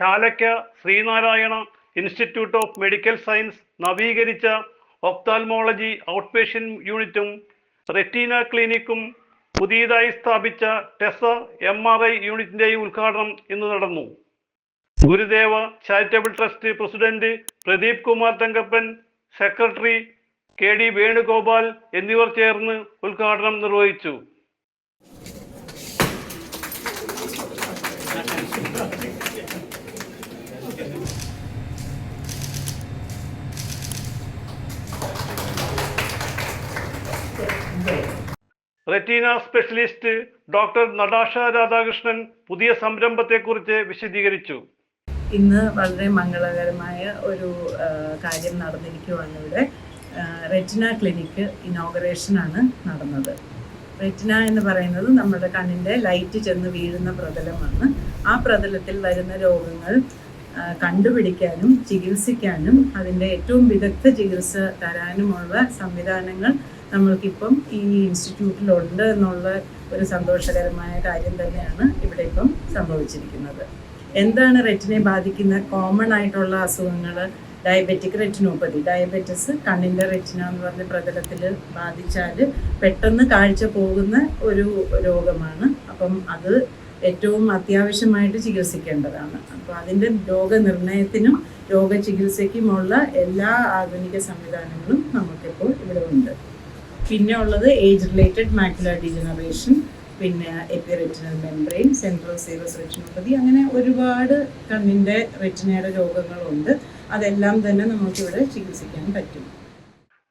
Chalakka Sreenarayana institute of medical science നവീകരിച്ച ophthalmology out patient യൂണിറ്റും retina ക്ലിനിക്കും പുതിയതായി സ്ഥാപിച്ച ടെസ എം ആർ ഐ യൂണിറ്റിന്റെയും ഉദ്ഘാടനം ഇന്ന് നടന്നു. Gurudeva charitable trust president Pradeep Kumar Thankappan secretary K D Venugopal എന്നിവർ ചേർന്ന് ഉദ്ഘാടനം നിർവഹിച്ചു. Retina specialist doctor Natasha Radhakrishnan പുതിയ സംരംഭത്തെ കുറിച്ച് വിശദീകരിച്ചു. ഇന്ന് വളരെ മംഗളകരമായ ഒരു കാര്യം നടന്നിരിക്കുവാണ് ഇവിടെ. റെറ്റിന ക്ലിനിക്ക് ഇനോഗറേഷനാണ് നടന്നത്. റെറ്റിന എന്ന് പറയുന്നത് നമ്മുടെ കണ്ണിന്റെ ലൈറ്റ് ചെന്ന് വീഴുന്ന പ്രതലമാണ്. ആ പ്രതലത്തിൽ വരുന്ന രോഗങ്ങൾ കണ്ടുപിടിക്കാനും ചികിത്സിക്കാനും അതിന്റെ ഏറ്റവും വിദഗ്ധ ചികിത്സ തരാനുമുള്ള സംവിധാനങ്ങൾ നമ്മൾക്കിപ്പം ഈ ഇൻസ്റ്റിറ്റ്യൂട്ടിലുണ്ട് എന്നുള്ള ഒരു സന്തോഷകരമായ കാര്യം തന്നെയാണ് ഇവിടെ ഇപ്പം സംഭവിച്ചിരിക്കുന്നത്. എന്താണ് റെറ്റിനെ ബാധിക്കുന്ന കോമൺ ആയിട്ടുള്ള അസുഖങ്ങൾ ഡയബറ്റിക് റെറ്റിനോപ്പതി ഡയബറ്റിസ് കണ്ണിന്റെ റെറ്റിന എന്ന് പറഞ്ഞ പ്രതലത്തിൽ ബാധിച്ചാൽ പെട്ടെന്ന് കാഴ്ച പോകുന്ന ഒരു രോഗമാണ്. അപ്പം അത് ഏറ്റവും അത്യാവശ്യമായിട്ട് ചികിത്സിക്കേണ്ടതാണ്. അപ്പോൾ അതിന്റെ രോഗനിർണയത്തിനും രോഗചികിത്സയ്ക്കുമുള്ള എല്ലാ ആധുനിക സംവിധാനങ്ങളും നമുക്കിപ്പോൾ ഇവിടെ ഉണ്ട്. പിന്നെ ഉള്ളത് ഏജ് റിലേറ്റഡ് മാക്കുലർ ഡിജനറേഷൻ പിന്നെ epiretinal membrane central serous retinopathy അങ്ങനെ ഒരുപാട് കണ്ണിന്റെ റെറ്റിനയുടെ രോഗങ്ങളുണ്ട്. അതെല്ലാം തന്നെ നമുക്കിവിടെ ചികിത്സിക്കാൻ പറ്റും.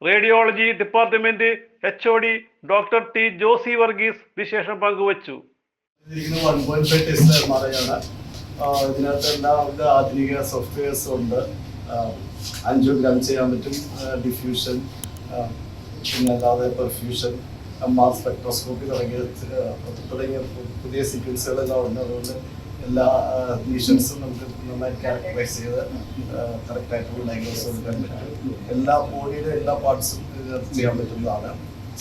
Radiology department H O D doctor T Josy Varghese വിശേഷം പങ്കുവച്ചു. ഇതിനകത്ത് എല്ലാവിധ ആധുനിക സോഫ്റ്റ്വെയർസ് ഉണ്ട്. അഞ്ചോഗ്രാം ചെയ്യാൻ പറ്റും ഡിഫ്യൂഷൻ പിന്നെ അല്ലാതെ പെർഫ്യൂഷൻ എം ആർ സ്പെക്ട്രോസ്കോപ്പി തുടങ്ങിയ തുടങ്ങിയ പുതിയ സീക്വൻസുകളെല്ലാം ഉണ്ട് അതുകൊണ്ട് എല്ലാ ലീഷൻസും നമുക്ക് നന്നായി ക്യാരക്ടറൈസ് ചെയ്ത് കറക്റ്റ് ആയിട്ടുള്ള ഡയഗ്നോസ് കൊടുക്കാൻ പറ്റും. എല്ലാ ബോഡിയുടെ എല്ലാ പാർട്സും ചെയ്യാൻ പറ്റുന്നതാണ്.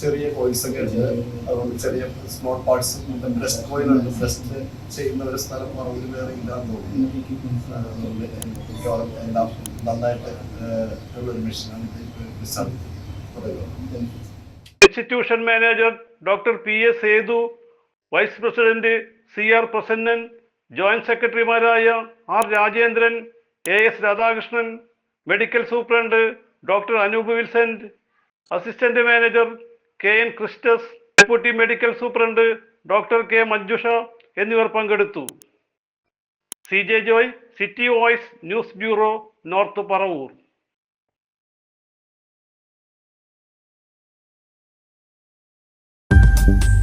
ചെറിയ കോയിൽസ് ഒക്കെ ഉണ്ട്. അതുകൊണ്ട് ചെറിയ സ്മോൾ പാർട്സ് ബ്രസ്റ്റ് കോയിൽ ഉണ്ട്. ബ്രസ്റ്റ് ചെയ്യുന്ന ഒരു സ്ഥലം മറവിൽ വേറെ ഇല്ലാന്ന് തോന്നുന്നു. എല്ലാം നന്നായിട്ട് ഉള്ള ഒരു മെഷീനാണ് ഇത്. പറയുക institution manager doctor P S Sethu vice president C R Prasannan joint സെക്രട്ടറിമാരായ R Rajendran A S Radhakrishnan medical superintendent doctor Anoop Vincent assistant manager K N Christus deputy medical superintendent doctor K Manjusha എന്നിവർ പങ്കെടുത്തു. C J Joy city voice news bureau north Paravur you